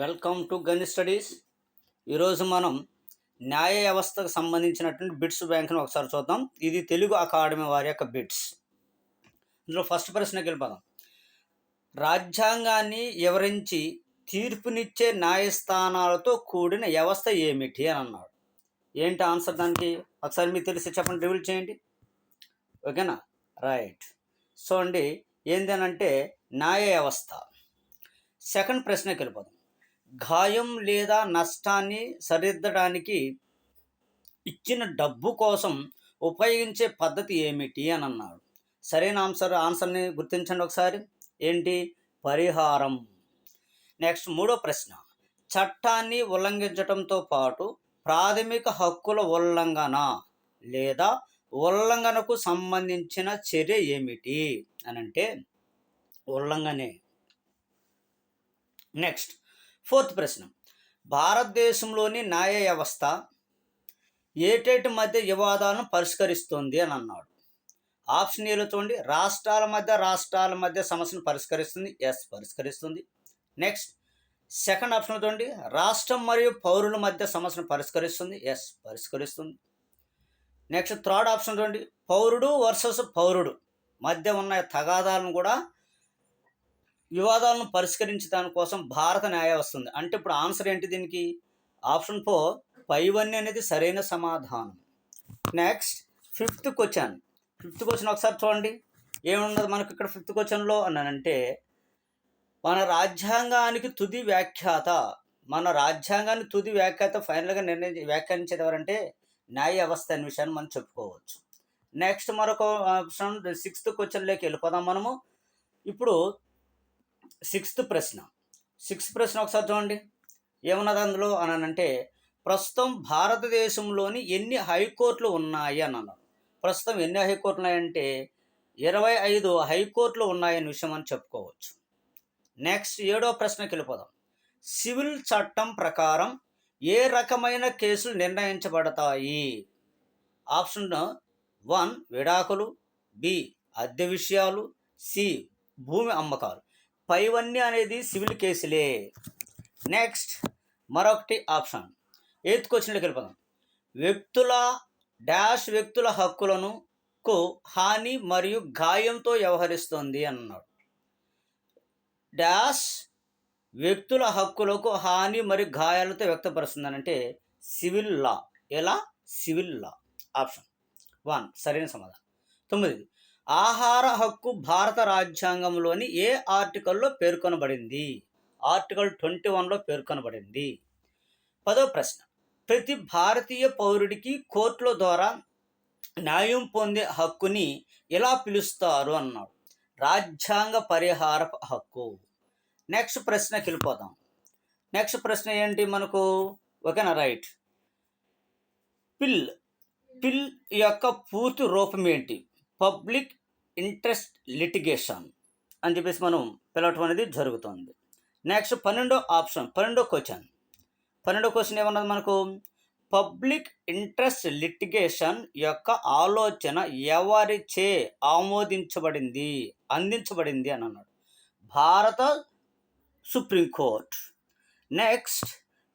Welcome to gun studies. ఈరోజు మనం న్యాయ వ్యవస్థకు సంబంధించినటువంటి బిట్స్ బ్యాంక్ను ఒకసారి చూద్దాం. ఇది తెలుగు అకాడమీ వారి యొక్క బిట్స్. ఇందులో ఫస్ట్ ప్రశ్నకి వెళ్ళిపోదాం. రాజ్యాంగాన్ని వివరించి తీర్పునిచ్చే న్యాయస్థానాలతో కూడిన వ్యవస్థ ఏమిటి అని అన్నాడు. ఏంటి ఆన్సర్ దానికి? ఒకసారి మీకు తెలిసి చెప్పండి రివీల్ చేయండి. ఓకేనా? రైట్. సో అండి ఏంటనంటే న్యాయ వ్యవస్థ. సెకండ్ ప్రశ్నకి వెళ్ళిపోదాం. గాయం లేదా నష్టాన్ని సరిదిద్దడానికి ఇచ్చిన డబ్బు కోసం ఉపయోగించే పద్ధతి ఏమిటి అని అన్నాడు. సరైన ఆన్సర్ ఆన్సర్ని గుర్తించండి ఒకసారి. ఏంటి? పరిహారం. నెక్స్ట్ మూడో ప్రశ్న. చట్టాన్ని ఉల్లంఘించడంతో పాటు ప్రాథమిక హక్కుల ఉల్లంఘన లేదా ఉల్లంఘనకు సంబంధించిన చర్య ఏమిటి అని అంటే ఉల్లంఘనే. నెక్స్ట్ ఫోర్త్ ప్రశ్న. భారతదేశంలోని న్యాయ వ్యవస్థ ఏటేటి మధ్య వివాదాలను పరిష్కరిస్తుంది అని అన్నాడు. ఆప్షన్ ఏలో చూడండి. రాష్ట్రాల మధ్య రాష్ట్రాల మధ్య సమస్యను పరిష్కరిస్తుంది. ఎస్ పరిష్కరిస్తుంది. నెక్స్ట్ సెకండ్ ఆప్షన్ చూడండి. రాష్ట్రం మరియు పౌరుల మధ్య సమస్యను పరిష్కరిస్తుంది. ఎస్ పరిష్కరిస్తుంది. నెక్స్ట్ థర్డ్ ఆప్షన్ చూడండి. పౌరుడు వర్సెస్ పౌరుడు మధ్య ఉన్న తగాదాలను కూడా వివాదాలను పరిష్కరించే దానికోసం భారత న్యాయ వస్తుంది. అంటే ఇప్పుడు ఆన్సర్ ఏంటి దీనికి? ఆప్షన్ ఫోర్ పైవన్నీ అనేది సరైన సమాధానం. Next fifth question. Fifth question ఒకసారి చూడండి. ఏమున్నది మనకు ఇక్కడ ఫిఫ్త్ క్వశ్చన్లో అన్నానంటే మన రాజ్యాంగానికి తుది వ్యాఖ్యాత మన రాజ్యాంగాన్ని తుది వ్యాఖ్యాత ఫైనల్గా నిర్ణయించి వ్యాఖ్యానించేది ఎవరంటే న్యాయ వ్యవస్థ అనే విషయాన్ని మనం చెప్పుకోవచ్చు. నెక్స్ట్ మరొక ఆప్షన్ సిక్స్త్ క్వశ్చన్లోకి వెళ్ళిపోదాం మనము. ఇప్పుడు సిక్స్త్ ప్రశ్న. సిక్స్త్ ప్రశ్న ఒకసారి చూడండి. ఏమన్నది అందులో అని అంటే ప్రస్తుతం భారతదేశంలోని ఎన్ని హైకోర్టులు ఉన్నాయి అని అన్నారు ప్రస్తుతం ఎన్ని హైకోర్టులు ఉన్నాయంటే ఇరవై ఐదు హైకోర్టులు ఉన్నాయని విషయం అని చెప్పుకోవచ్చు. నెక్స్ట్ ఏడో ప్రశ్నకి వెళ్ళిపోదాం. సివిల్ చట్టం ప్రకారం ఏ రకమైన కేసులు నిర్ణయించబడతాయి? ఆప్షన్ వన్ విడాకులు బి అద్దె విషయాలు సి భూమి అమ్మకాలు. పైవన్నీ అనేది సివిల్ కేసులే. నెక్స్ట్ మరొకటి ఆప్షన్. ఎయిత్ క్వశ్చన్లోకి వెళ్ళిపోదాం. వ్యక్తుల డాష్ వ్యక్తుల హక్కులను కు హాని మరియు గాయంతో వ్యవహరిస్తుంది అన్నాడు. డాష్ వ్యక్తుల హక్కులకు హాని మరియు గాయాలతో వ్యక్తపరుస్తుంది అంటే సివిల్ లా. ఎలా? సివిల్ లా. ఆప్షన్. వన్ సరైన సమాధానం. తొమ్మిది ఆహార హక్కు భారత రాజ్యాంగంలోని ఏ ఆర్టికల్లో పేర్కొనబడింది? ఆర్టికల్ ట్వంటీ వన్లో పేర్కొనబడింది. పదో ప్రశ్న. ప్రతి భారతీయ పౌరుడికి కోర్టుల ద్వారా న్యాయం పొందే హక్కుని ఎలా పిలుస్తారు అన్నాడు. రాజ్యాంగ పరిహార హక్కు. నెక్స్ట్ ప్రశ్నకి వెళ్ళిపోదాం. నెక్స్ట్ ప్రశ్న ఏంటి మనకు? ఓకేనా? రైట్. పిల్ పిల్ యొక్క పూర్తి రూపం ఏంటి? పబ్లిక్ ఇంట్రెస్ట్ లిటిగేషన్ అని చెప్పేసి మనం పిలవటం అనేది జరుగుతుంది. నెక్స్ట్ పన్నెండో ఆప్షన్ పన్నెండో క్వశ్చన్. పన్నెండో క్వశ్చన్ ఏమన్నది మనకు? పబ్లిక్ ఇంట్రెస్ట్ లిటిగేషన్ యొక్క ఆలోచన ఎవరిచే ఆమోదించబడింది అందించబడింది అని అన్నాడు. భారత సుప్రీంకోర్ట్ నెక్స్ట్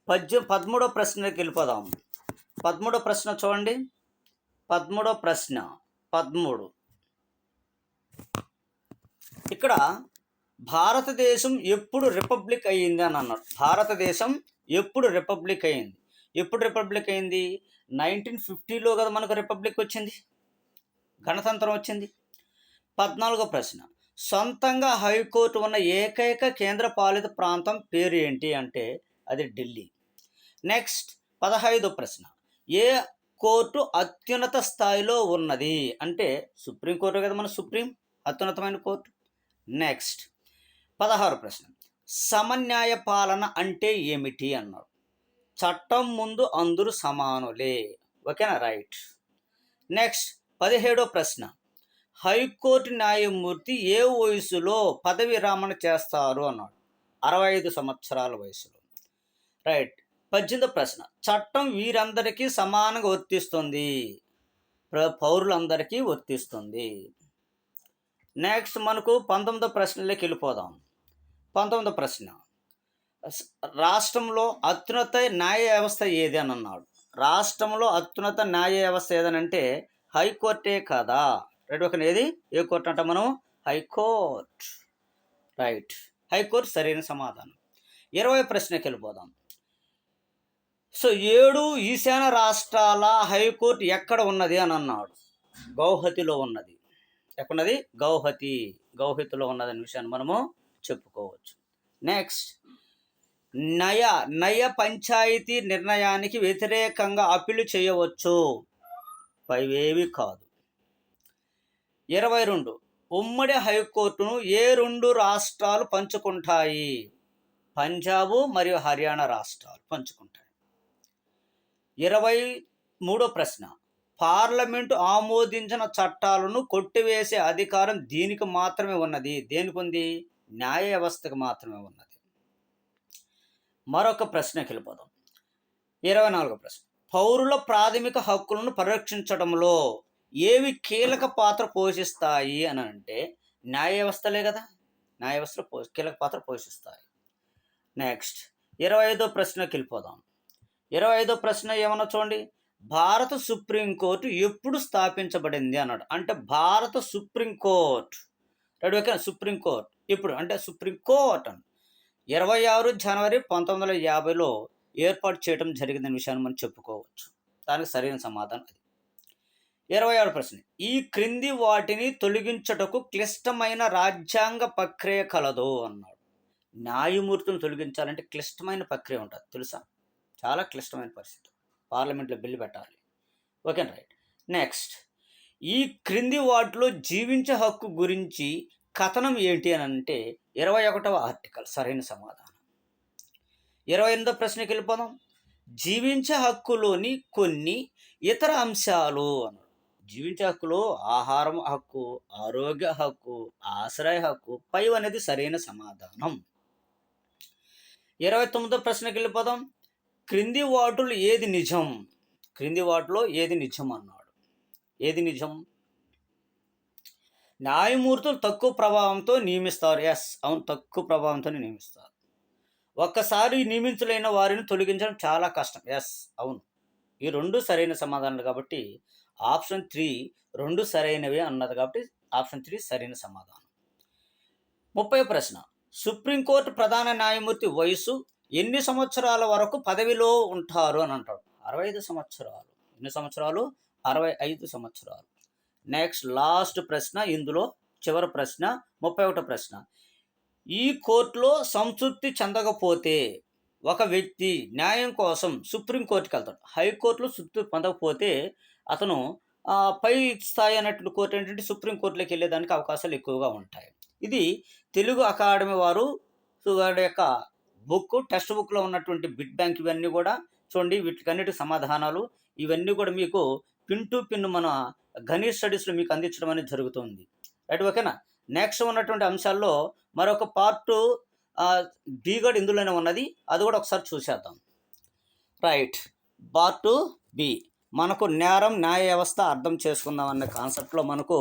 పద్య పదమూడో ప్రశ్నకి వెళ్ళిపోదాం. పదమూడో ప్రశ్న చూడండి. పదమూడో ప్రశ్న పదమూడు. ఇక్కడ భారతదేశం ఎప్పుడు రిపబ్లిక్ అయ్యింది అని అన్నాడు. భారతదేశం ఎప్పుడు రిపబ్లిక్ అయ్యింది. ఎప్పుడు రిపబ్లిక్ అయింది నైన్టీన్ ఫిఫ్టీలో కదా మనకు రిపబ్లిక్ వచ్చింది. గణతంత్రం వచ్చింది. పద్నాలుగో ప్రశ్న. సొంతంగా హైకోర్టు ఉన్న ఏకైక కేంద్ర పాలిత ప్రాంతం పేరు ఏంటి అంటే అది ఢిల్లీ. నెక్స్ట్ పదహైదో ప్రశ్న. ఏ కోర్టు అత్యున్నత స్థాయిలో ఉన్నది? అంటే సుప్రీంకోర్టు కదా మన సుప్రీం. అత్యున్నతమైన కోర్టు. నెక్స్ట్ పదహారు ప్రశ్న. సమన్యాయ పాలన అంటే ఏమిటి అన్నాడు చట్టం ముందు అందరూ సమానులే. ఓకేనా? రైట్. నెక్స్ట్ పదిహేడో ప్రశ్న. హైకోర్టు న్యాయమూర్తి ఏ వయసులో పదవి విరామణ చేస్తారు అన్నాడు. అరవై ఐదు సంవత్సరాల వయసులో. రైట్. పద్దెనిమిదో ప్రశ్న. చట్టం వీరందరికీ సమానంగా వర్తిస్తుంది. ప్ర- పౌరులందరికీ వర్తిస్తుంది. నెక్స్ట్ మనకు పంతొమ్మిదో ప్రశ్నలోకి వెళ్ళిపోదాం. పంతొమ్మిదో ప్రశ్న. రాష్ట్రంలో అత్యున్నత న్యాయ వ్యవస్థ ఏది అని అన్నాడు. రాష్ట్రంలో అత్యున్నత న్యాయ వ్యవస్థ ఏదనంటే హైకోర్టే కదా. రైట్ ఒక ఏది? ఏ కోర్టు అంట మనం? హైకోర్ట్. రైట్ హైకోర్టు సరైన సమాధానం. ఇరవై ప్రశ్నకి వెళ్ళిపోదాం. సో ఏడు ఈశాన్య రాష్ట్రాల హైకోర్టు ఎక్కడ ఉన్నది అని అన్నాడు. గౌహతిలో ఉన్నది. ఎక్కడున్నది? గౌహతి. గౌహతిలో ఉన్నదనే విషయాన్ని మనము చెప్పుకోవచ్చు. నెక్స్ట్ నయ నయ పంచాయతీ నిర్ణయానికి వ్యతిరేకంగా అప్పీలు చేయవచ్చు. పైవేవి కాదు. ఇరవై రెండు. ఉమ్మడి హైకోర్టును ఏ రెండు రాష్ట్రాలు పంచుకుంటాయి? పంజాబు మరియు హర్యానా రాష్ట్రాలు పంచుకుంటాయి. ఇరవై మూడో ప్రశ్న. పార్లమెంటు ఆమోదించిన చట్టాలను కొట్టివేసే అధికారం దీనికి మాత్రమే ఉన్నది. దేనికి ఉంది? న్యాయ వ్యవస్థకు మాత్రమే ఉన్నది. మరొక ప్రశ్నకి వెళ్ళిపోదాం. ఇరవై నాలుగో ప్రశ్న. పౌరుల ప్రాథమిక హక్కులను పరిరక్షించడంలో ఏవి కీలక పాత్ర పోషిస్తాయి అని అంటే న్యాయ వ్యవస్థలే కదా. న్యాయ వ్యవస్థలో పో కీలక పాత్ర పోషిస్తాయి. నెక్స్ట్ ఇరవై ఐదో ప్రశ్నకి వెళ్ళిపోదాం. ఇరవై ఐదో ప్రశ్న ఏమన్నా చూడండి. భారత సుప్రీంకోర్టు ఎప్పుడు స్థాపించబడింది అన్నాడు. అంటే భారత సుప్రీంకోర్టు రెడీ ఓకే? సుప్రీంకోర్టు ఇప్పుడు అంటే సుప్రీంకోర్టు అని ఇరవై ఆరు జనవరి పంతొమ్మిది వందల యాభైలో ఏర్పాటు చేయడం జరిగిందనే విషయాన్ని మనం చెప్పుకోవచ్చు. దానికి సరైన సమాధానం అది. ఇరవై ఆరు ప్రశ్న. ఈ క్రింది వాటిని తొలగించుటకు క్లిష్టమైన రాజ్యాంగ ప్రక్రియ కలదు అన్నాడు. న్యాయమూర్తులను తొలగించాలంటే క్లిష్టమైన ప్రక్రియ ఉంటుంది. తెలుసా? చాలా క్లిష్టమైన పరిస్థితి. పార్లమెంట్లో బిల్లు పెట్టాలి. Okay right. నెక్స్ట్ ఈ క్రింది వాటిలో జీవించే హక్కు గురించి కథనం ఏంటి అని అంటే ఇరవై ఒకటవ ఆర్టికల్ సరైన సమాధానం. ఇరవై ఎనిమిదో ప్రశ్నకి వెళ్ళిపోదాం. జీవించే హక్కులోని కొన్ని ఇతర అంశాలు అన్నాడు జీవించే హక్కులో ఆహారం హక్కు ఆరోగ్య హక్కు ఆశ్రయ హక్కు పై అనేది సరైన సమాధానం. ఇరవై తొమ్మిదో ప్రశ్నకి వెళ్ళిపోదాం. క్రింది వాటులు ఏది నిజం? క్రింది వాటిలో ఏది నిజం అన్నాడు. ఏది నిజం? న్యాయమూర్తులు తక్కువ ప్రభావంతో నియమిస్తారు. ఎస్ అవును తక్కువ ప్రభావంతో నియమిస్తారు. ఒక్కసారి నియమించలేని వారిని తొలగించడం చాలా కష్టం. ఎస్ అవును. ఈ రెండు సరైన సమాధానాలు కాబట్టి ఆప్షన్ త్రీ రెండు సరైనవే అన్నది కాబట్టి ఆప్షన్ త్రీ సరైన సమాధానం. ముప్పై ప్రశ్న. సుప్రీంకోర్టు ప్రధాన న్యాయమూర్తి వయసు ఎన్ని సంవత్సరాల వరకు పదవిలో ఉంటారు అని అంటాడు. అరవై ఐదు సంవత్సరాలు. ఎన్ని సంవత్సరాలు? అరవై ఐదు సంవత్సరాలు. నెక్స్ట్ లాస్ట్ ప్రశ్న ఇందులో చివరి ప్రశ్న ముప్పై ఒకటో ప్రశ్న. ఈ కోర్టులో సంతృప్తి చెందకపోతే ఒక వ్యక్తి న్యాయం కోసం సుప్రీంకోర్టుకి వెళ్తాడు. హైకోర్టులో సంతృప్తి పొందకపోతే అతను పై స్థాయి అన్నటువంటి కోర్టు ఏంటంటే సుప్రీంకోర్టులోకి వెళ్ళేదానికి అవకాశాలు ఎక్కువగా ఉంటాయి. ఇది తెలుగు అకాడమీ వారు వారి యొక్క బుక్ టెక్స్ట్ బుక్లో ఉన్నటువంటి బిట్ బ్యాంక్ ఇవన్నీ కూడా చూడండి వీటికన్నిటి సమాధానాలు. ఇవన్నీ కూడా మీకు పిన్ టు పిన్ మన గణేష్ స్టడీస్లో మీకు అందించడం అనేది జరుగుతుంది. రైట్ ఓకేనా? నెక్స్ట్ ఉన్నటువంటి అంశాల్లో మరొక పార్ట్ బి కూడా ఇందులోనే ఉన్నది. అది కూడా ఒకసారి చూసేద్దాం. Right part B. మనకు నేరం న్యాయ వ్యవస్థ అర్థం చేసుకుందాం అనే కాన్సెప్ట్లో మనకు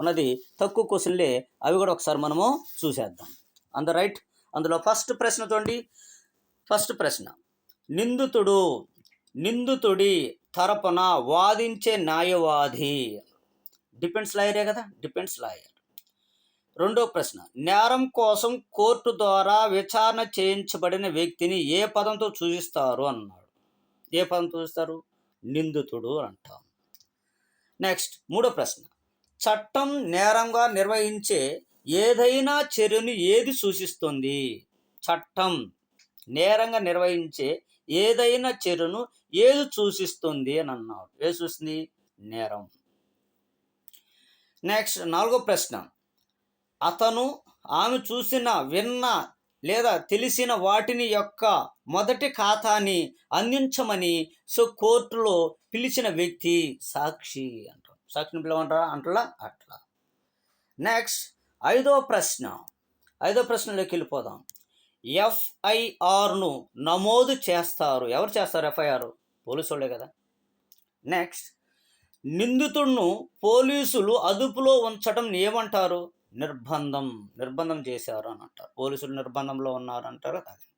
ఉన్నది తక్కువ క్వశ్చన్లే. అవి కూడా ఒకసారి మనము చూసేద్దాం. అంద రైట్ అందులో ఫస్ట్ ప్రశ్న ఫస్ట్ ప్రశ్న. నిందితుడు నిందితుడి తరపున వాదించే న్యాయవాది. డిపెండ్స్ లాయరే కదా? Depends lawyer. రెండో ప్రశ్న. నేరం కోసం కోర్టు ద్వారా విచారణ చేయించబడిన వ్యక్తిని ఏ పదంతో సూచిస్తారు అన్నాడు. ఏ పదంతో సూచిస్తారు నిందితుడు అంటాం. నెక్స్ట్ మూడో ప్రశ్న. చట్టం నేరంగా నిర్వహించే ఏదైనా చర్యను ఏది సూచిస్తుంది? చట్టం. నేరంగా నిర్వహించే ఏదైనా చర్యను ఏది సూచిస్తుంది అని అన్నాడు. ఏది సూచిస్తుంది? నేరం. నెక్స్ట్ నాలుగో ప్రశ్న. అతను ఆమె చూసిన విన్న లేదా తెలిసిన వాటిని యొక్క మొదటి ఖాతాని అందించమని సో కోర్టులో పిలిచిన వ్యక్తి సాక్షి అంటాం సాక్షిని పిలవంటారా అంటలా? అట్లా. నెక్స్ట్ ఐదో ప్రశ్న. ఐదో ప్రశ్నలోకి వెళ్ళిపోదాం. ఎఫ్ఐఆర్ను నమోదు చేస్తారు. ఎవరు చేస్తారు ఎఫ్ఐఆర్? పోలీసు వాళ్ళే కదా. నెక్స్ట్. నిందితుడును పోలీసులు అదుపులో ఉంచడం ఏమంటారు? నిర్బంధం. నిర్బంధం చేశారు అని అంటారు. పోలీసులు నిర్బంధంలో ఉన్నారు అంటారు అది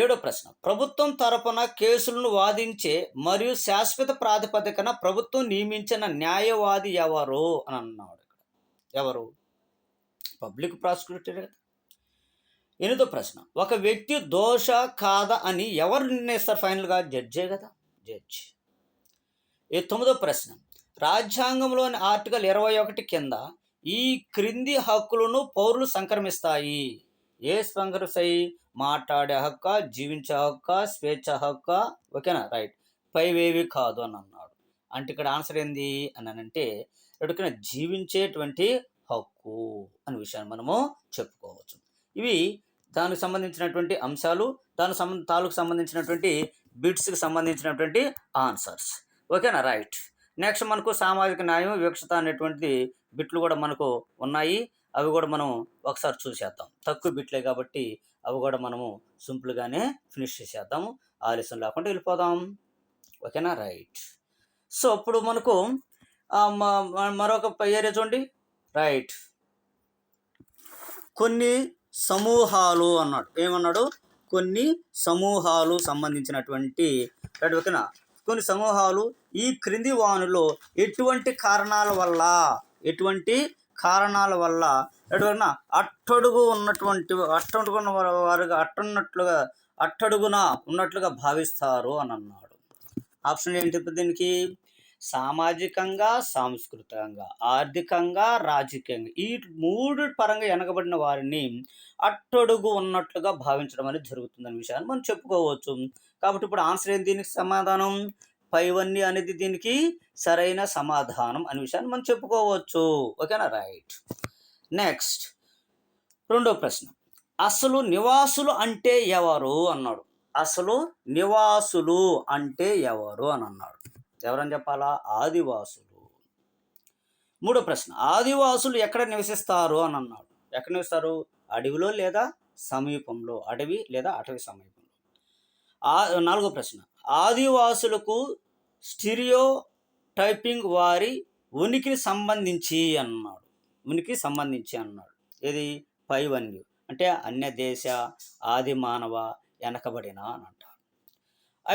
ఏడో ప్రశ్న. ప్రభుత్వం తరపున కేసులను వాదించే మరియు శాశ్వత ప్రాతిపదికన ప్రభుత్వం నియమించిన న్యాయవాది ఎవరు? అని అన్నాడు ఇక్కడ. ఎవరు? పబ్లిక్ ప్రాసిక్యూటర్ కదా ఎనిమిదో ప్రశ్న. ఒక వ్యక్తి దోష కాదా అని ఎవరు నిర్ణయిస్తారు ఫైనల్గా? జడ్జే కదా? జడ్జి. ఈ తొమ్మిదో ప్రశ్న. రాజ్యాంగంలోని ఆర్టికల్ ఇరవై ఒకటి కింద ఈ క్రింది హక్కులను పౌరులు సంక్రమిస్తాయి. ఏ సంక్రమిస్తాయి? మాట్లాడే హక్క జీవించే హక్క స్వేచ్ఛ హక్క? ఓకేనా? రైట్. పైవేవి కాదు అని అన్నాడు. అంటే ఇక్కడ ఆన్సర్ ఏంది? అని అంటే ఎడుకున జీవించేటువంటి హక్కు అనే విషయాన్ని మనము చెప్పుకోవచ్చు. ఇవి దానికి సంబంధించినటువంటి అంశాలు దానికి సంబంధ తాలూకు సంబంధించినటువంటి బిట్స్కి సంబంధించినటువంటి ఆన్సర్స్. ఓకేనా? రైట్. నెక్స్ట్ మనకు సామాజిక న్యాయం వివక్షత అనేటువంటి బిట్లు కూడా మనకు ఉన్నాయి. అవి కూడా మనం ఒకసారి చూసేద్దాం. తక్కువ బిట్లే కాబట్టి అవి కూడా మనము సింపుల్గానే ఫినిష్ చేసేద్దాము. ఆలస్యం లేకుండా వెళ్ళిపోదాం. ఓకేనా? రైట్. సో అప్పుడు మనకు మరొక ఏరియా చూడండి. రైట్ కొన్ని సమూహాలు అన్నాడు. ఏమన్నాడు? కొన్ని సమూహాలు సంబంధించినటువంటి రైట్ ఓకేనా కొన్ని సమూహాలు ఈ క్రింది వానులో ఎటువంటి కారణాల వల్ల ఎటువంటి కారణాల వల్ల ఎటువైనా అట్టడుగు ఉన్నటువంటి అట్టడుగు ఉన్న వారు- వారుగా అట్టున్నట్లుగా అట్టడుగున ఉన్నట్లుగా భావిస్తారు అని అన్నాడు. ఆప్షన్ ఏంటి దీనికి? సామాజికంగా సాంస్కృతికంగా ఆర్థికంగా రాజకీయంగా ఈ మూడు పరంగా వెనకబడిన వారిని అట్టడుగు ఉన్నట్లుగా భావించడం అనేది జరుగుతుందనే విషయాన్ని మనం చెప్పుకోవచ్చు. కాబట్టి ఇప్పుడు ఆన్సర్ ఏంటి దీనికి సమాధానం? పైవన్నీ అనేది దీనికి సరైన సమాధానం అనే విషయాన్ని మనం చెప్పుకోవచ్చు. ఓకేనా? రైట్. నెక్స్ట్. రెండో ప్రశ్న. అసలు నివాసులు అంటే ఎవరు? అన్నాడు. అసలు నివాసులు అంటే ఎవరు? అని అన్నాడు. ఎవరని చెప్పాలా? ఆదివాసులు. మూడో ప్రశ్న ఆదివాసులు ఎక్కడ నివసిస్తారు అని అన్నాడు. ఎక్కడ నివసిస్తారు? అడవిలో లేదా సమీపంలో? అడవి లేదా అటవీ సమీపంలో? ఆ నాలుగో ప్రశ్న ఆదివాసులకు స్టిరియో టైపింగ్ వారి ఉనికిని సంబంధించి అన్నాడు. ఉనికి సంబంధించి అన్నాడు. ఇది పైవన్యు అంటే అన్య దేశ ఆది మానవ వెనకబడిన అని అంటారు.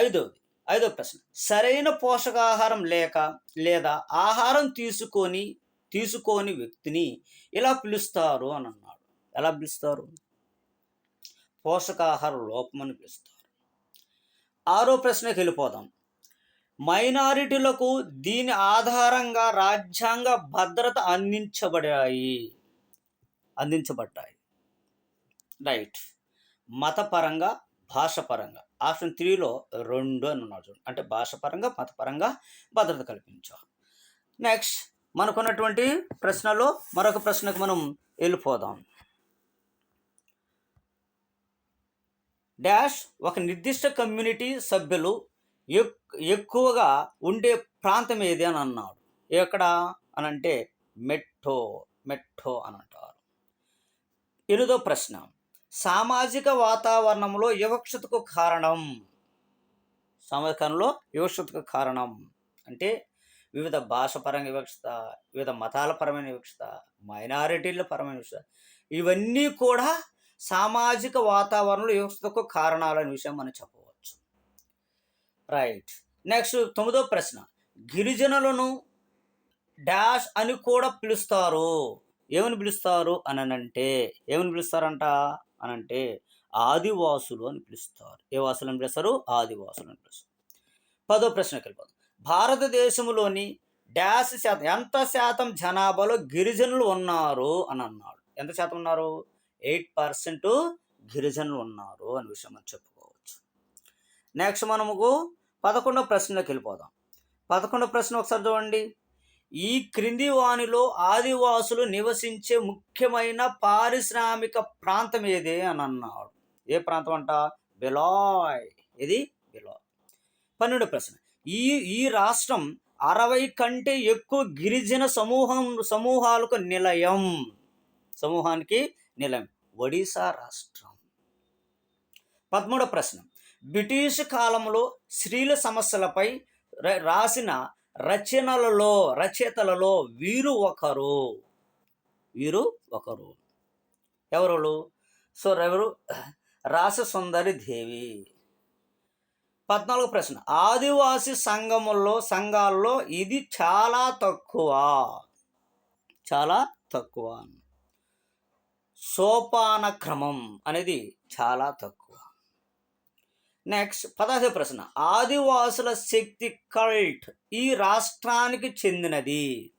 ఐదవది ఐదో ప్రశ్న. సరైన పోషకాహారం లేక లేదా ఆహారం తీసుకొని తీసుకోని వ్యక్తిని ఇలా పిలుస్తారు అని అన్నాడు. ఎలా పిలుస్తారు? పోషకాహార లోపం అని పిలుస్తారు. ఆరో ప్రశ్నకి వెళ్ళిపోదాం. మైనారిటీలకు దీని ఆధారంగా రాజ్యాంగ భద్రత అందించబడాయి. అందించబడ్డాయి. రైట్. మతపరంగా భాషపరంగా. ఆప్షన్ త్రీలో రెండు అని ఉన్నాడు చూడండి అంటే భాషపరంగా మతపరంగా భద్రత కల్పించాం నెక్స్ట్ మనకున్నటువంటి ప్రశ్నలో మరొక ప్రశ్నకు మనం వెళ్ళిపోదాం. డాష్ ఒక నిర్దిష్ట కమ్యూనిటీ సభ్యులు ఎక్- ఎక్కువగా ఉండే ప్రాంతం ఏది అని అన్నాడు. ఎక్కడ అనంటే మెట్టో మెట్టో అని అంటారు. ఎనిమిదో ప్రశ్న. సామాజిక వాతావరణంలో వివక్షతకు కారణం. సామాజికంలో వివక్షతకు కారణం అంటే వివిధ భాషపరంగా వివక్షత వివిధ మతాల పరమైన వివక్షత మైనారిటీల పరమైన వివక్షత ఇవన్నీ కూడా సామాజిక వాతావరణంలో వివక్షతకు కారణాలనే విషయం మనం చెప్పవచ్చు. రైట్. నెక్స్ట్ తొమ్మిదో ప్రశ్న. గిరిజనులను డాష్ అని కూడా పిలుస్తారు. ఏమని పిలుస్తారు? అని అంటే ఏమని పిలుస్తారంట? అని అంటే ఆదివాసులు అని పిలుస్తారు. ఏ వాసులు అని పిలుస్తారు? ఆదివాసులు అని పిలుస్తారు. పదో ప్రశ్నకి వెళ్ళిపోతాం భారతదేశంలోని డాష్ శాతం ఎంత శాతం జనాభాలో గిరిజనులు ఉన్నారు అని అన్నాడు. ఎంత శాతం ఉన్నారు? ఎయిట్ పర్సెంట్ గిరిజనులు ఉన్నారు అనే విషయం మనం చెప్పుకోవచ్చు. నెక్స్ట్ మనము పదకొండో ప్రశ్నలోకి వెళ్ళిపోదాం. పదకొండో ప్రశ్న ఒకసారి చూడండి. ఈ క్రింది వానిలో ఆదివాసులు నివసించే ముఖ్యమైన పారిశ్రామిక ప్రాంతం ఏది అని అన్నాడు. ఏ ప్రాంతం అంట? బెలాయ్. ఇది బెలాయ్. పన్నెండు ప్రశ్న. ఈ ఈ రాష్ట్రం అరవై కంటే ఎక్కువ గిరిజన సమూహం సమూహాలకు నిలయం. సమూహానికి నిలయం. ఒడిశా రాష్ట్రం. పదమూడో ప్రశ్న. బ్రిటిష్ కాలంలో స్త్రీల సమస్యలపై రాసిన రచనలలో రచయితలలో వీరు ఒకరు. వీరు ఒకరు. ఎవరు సో ఎవరు? రాససుందరి దేవి. పద్నాలుగు ప్రశ్న. ఆదివాసి సంఘముల్లో సంఘాల్లో ఇది చాలా తక్కువ. చాలా తక్కువ. సోపాన క్రమం అనేది చాలా తక్కువ. నెక్స్ట్ పదహారు ప్రశ్న. ఆదివాసుల శక్తి కల్ట్ ఈ రాష్ట్రానికి చెందినది.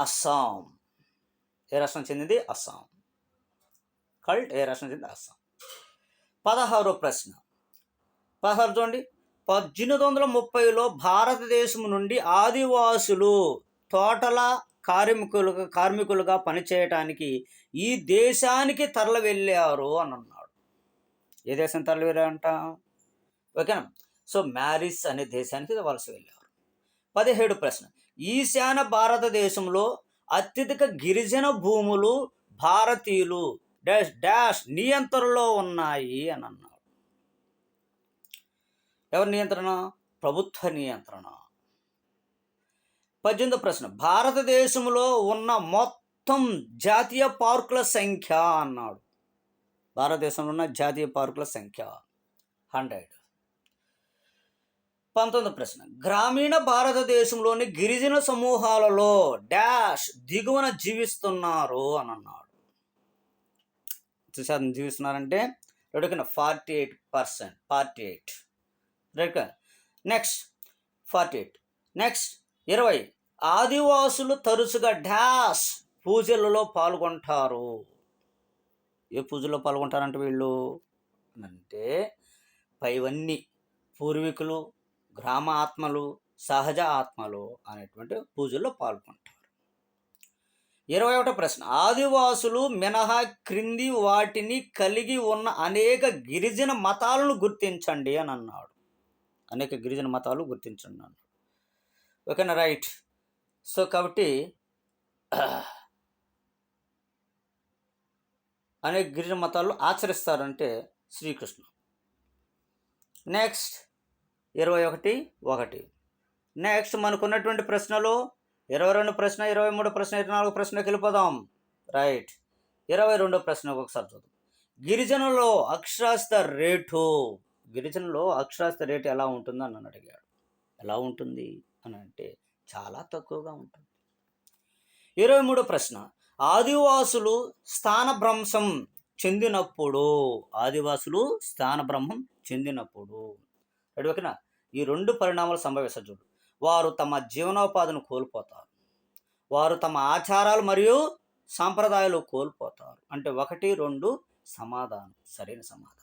అస్సాం. ఏ రాష్ట్రం చెందింది? అస్సాం. కల్ట్ ఏ రాష్ట్రం చెందింది? అస్సాం. పదహారో ప్రశ్న. పదహారు చూడండి. పద్దెనిమిది వందల ముప్పైలో భారతదేశం నుండి ఆదివాసులు తోటల కార్మికులుగా కార్మికులుగా పనిచేయటానికి ఈ దేశానికి తరలి వెళ్ళారు అని అన్నాడు ఏ దేశం తరలి ఓకేనా? సో మ్యారిస్ అనే దేశానికి వలస వెళ్ళారు. పదిహేడు ప్రశ్న. ఈశాన భారతదేశంలో అత్యధిక గిరిజన భూములు భారతీయులు డాష్ డాష్ నియంత్రణలో ఉన్నాయి అని అన్నాడు ఎవరి నియంత్రణ? ప్రభుత్వ నియంత్రణ. పద్దెనిమిదో ప్రశ్న. భారతదేశంలో ఉన్న మొత్తం జాతీయ పార్కుల సంఖ్య అన్నాడు. భారతదేశంలో ఉన్న జాతీయ పార్కుల సంఖ్య హండ్రెడ్. పంతొమ్మిది ప్రశ్న. గ్రామీణ భారతదేశంలోని గిరిజన సమూహాలలో డాష్ దిగువన జీవిస్తున్నారు అని అన్నాడు శాతం జీవిస్తున్నారంటే రెడీగా forty eight percent forty eight. Right next forty eight. Next ఇరవై. ఆదివాసులు తరచుగా డాష్ పూజలలో పాల్గొంటారు. ఏ పూజలో పాల్గొంటారంటే వీళ్ళు? అంటే పైవన్నీ పూర్వీకులు గ్రామ ఆత్మలు సహజ ఆత్మలు అనేటువంటి పూజల్లో పాల్గొంటారు. ఇరవై ఒకటో ప్రశ్న. ఆదివాసులు మినహా క్రింది వాటిని కలిగి ఉన్న అనేక గిరిజన మతాలను గుర్తించండి అని అన్నాడు. అనేక గిరిజన మతాలు గుర్తించండి అన్నాడు. ఓకేనా? రైట్. సో కాబట్టి అనేక గిరిజన మతాలు ఆచరిస్తారంటే శ్రీకృష్ణ నెక్స్ట్ ఇరవై ఒకటి ఒకటి. నెక్స్ట్ మనకున్నటువంటి ప్రశ్నలు. ఇరవై రెండు ప్రశ్న ఇరవై మూడు ప్రశ్న ఇరవై నాలుగు ప్రశ్నకి వెళ్ళిపోదాం. రైట్. ఇరవై రెండో ప్రశ్న ఒకసారి చూద్దాం. గిరిజనులో అక్షరాస్త రేటు. గిరిజనులో అక్షరాస్త రేటు ఎలా ఉంటుందో అని నన్ను అడిగాడు. ఎలా ఉంటుంది అని అంటే చాలా తక్కువగా ఉంటుంది. ఇరవై మూడో ప్రశ్న. ఆదివాసులు స్థానభ్రంశం చెందినప్పుడు ఆదివాసులు స్థానబ్రహ్మం చెందినప్పుడు. రెడీ ఓకేనా? ఈ రెండు పరిణామాలు సంభవిస్తాయి చూడు. వారు తమ జీవనోపాధిని కోల్పోతారు. వారు తమ ఆచారాలు మరియు సాంప్రదాయాలు కోల్పోతారు. అంటే ఒకటి రెండు సమాధానం సరైన సమాధానం.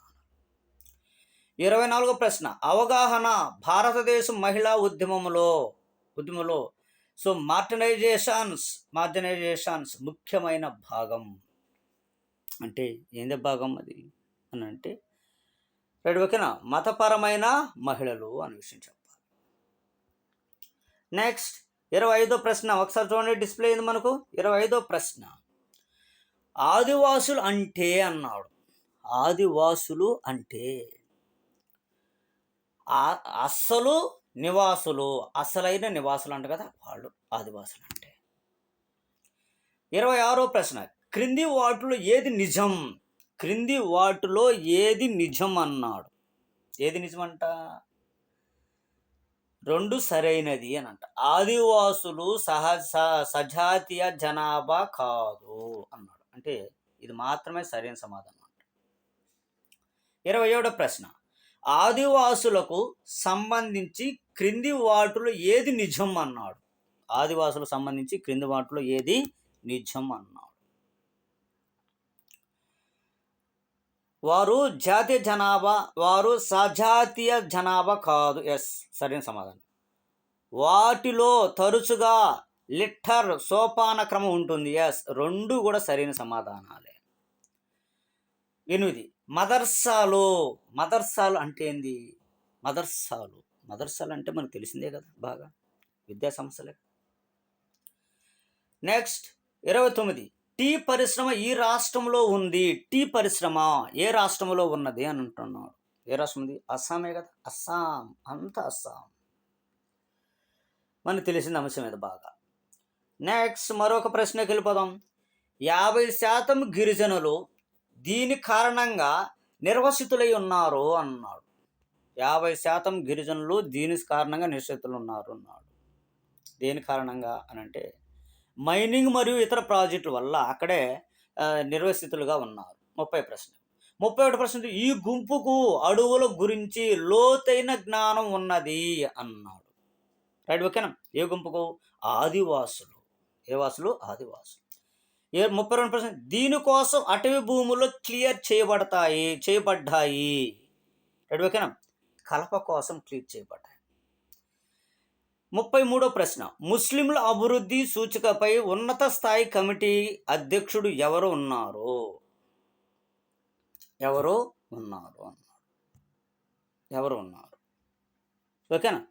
ఇరవై నాలుగో ప్రశ్న. అవగాహన భారతదేశం మహిళా ఉద్యమంలో ఉద్యమంలో సో మార్టనైజేషన్స్ మార్టనైజేషన్స్ ముఖ్యమైన భాగం. అంటే ఏంది భాగం అది? అని అంటే రైట్ ఓకేనా? మతపరమైన మహిళలు అనే విషయం చెప్పాలి. నెక్స్ట్ ఇరవై ఐదో ప్రశ్న. ఒకసారి చూడండి డిస్ప్లే అయింది మనకు? ఇరవై ఐదో ప్రశ్న. ఆదివాసులు అంటే అన్నాడు. ఆదివాసులు అంటే అస్సలు నివాసులు అసలైన నివాసులు అంట కదా వాళ్ళు ఆదివాసులు అంటే. ఇరవై ఆరో ప్రశ్న క్రింది వాటిలో ఏది నిజం? క్రింది వాటిలో ఏది నిజం అన్నాడు. ఏది నిజం అంట రెండు సరైనది అని అంట ఆదివాసులు సహజ సజాతీయ జనాభా కాదు అన్నాడు. అంటే ఇది మాత్రమే సరైన సమాధానం అంట. ఇరవై ఏడో ప్రశ్న ఆదివాసులకు సంబంధించి క్రింది వాటిలో ఏది నిజం అన్నాడు? ఆదివాసులకు సంబంధించి క్రింది వాటిలో ఏది నిజం అన్నాడు? వారు జాతీయ జనాభా వారు సజాతీయ జనాభా కాదు. ఎస్ సరైన సమాధానం. వాటిలో తరచుగా లిట్టర్ సోపాన క్రమం ఉంటుంది. ఎస్ రెండు కూడా సరైన సమాధానాలే. ఎనిమిది మదర్సాలు మదర్సాలు అంటే ఏంది? మదర్సాలు. మదర్సాలు అంటే మనకు తెలిసిందే కదా బాగా. విద్యా సంస్థలే. నెక్స్ట్ ఇరవై తొమ్మిది. టీ పరిశ్రమ ఈ రాష్ట్రంలో ఉంది. టీ పరిశ్రమ ఏ రాష్ట్రంలో ఉన్నది అని అంటున్నాడు. ఏ రాష్ట్రం ఉంది? అస్సామే కదా. అస్సాం. అంత అస్సాం. మనకు తెలిసిన అంశం ఇది బాగా. నెక్స్ట్ మరొక ప్రశ్నకి వెళ్ళిపోదాం. యాభై శాతం గిరిజనులు దీని కారణంగా నిర్వసితులై ఉన్నారు అన్నాడు. యాభై శాతం గిరిజనులు దీని కారణంగా నిశ్చితులు ఉన్నారు అన్నాడు. దేని కారణంగా అని అంటే మైనింగ్ మరియు ఇతర ప్రాజెక్టుల వల్ల అక్కడే నిర్వసితులుగా ఉన్నారు. ముప్పై ప్రశ్న. ముప్పై ఒకటి ప్రశ్న ఈ గుంపుకు అడవుల గురించి లోతైన జ్ఞానం ఉన్నది అన్నాడు. రైట్ ఓకేనా? ఏ గుంపుకు? ఆదివాసులు. ఏ వాసులు? ఆదివాసులు. ఏ ముప్పై రెండు ప్రశ్న. దీనికోసం అటవీ భూములు క్లియర్ చేయబడతాయి చేయబడ్డాయి. రైట్ ఓకేనా? కలప కోసం ట్రీట్ చేయబడ్డాయి. ముప్పై మూడో ప్రశ్న. ముస్లింల అభివృద్ధి సూచికపై ఉన్నత స్థాయి కమిటీ అధ్యక్షుడు ఎవరు ఉన్నారు? ఎవరు ఉన్నారు? అన్నారు ఎవరు ఉన్నారు? ఓకేనా?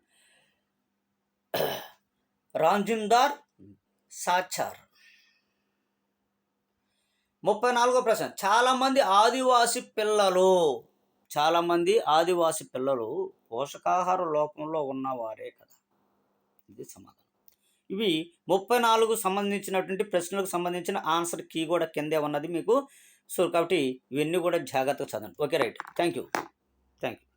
రాంజిందార్ సాచార్. ముప్పై నాలుగో ప్రశ్న. చాలామంది ఆదివాసి పిల్లలు చాలామంది ఆదివాసి పిల్లలు పోషకాహార లోపంలో ఉన్నవారే కదా. ఇది సమాధానం. ఇవి ముప్పై నాలుగు సంబంధించినటువంటి ప్రశ్నలకు సంబంధించిన ఆన్సర్ కీ కూడా కిందే ఉన్నది మీకు. సో కాబట్టి ఇవన్నీ కూడా జాగ్రత్తగా చదవండి. Okay right. Thank you thank you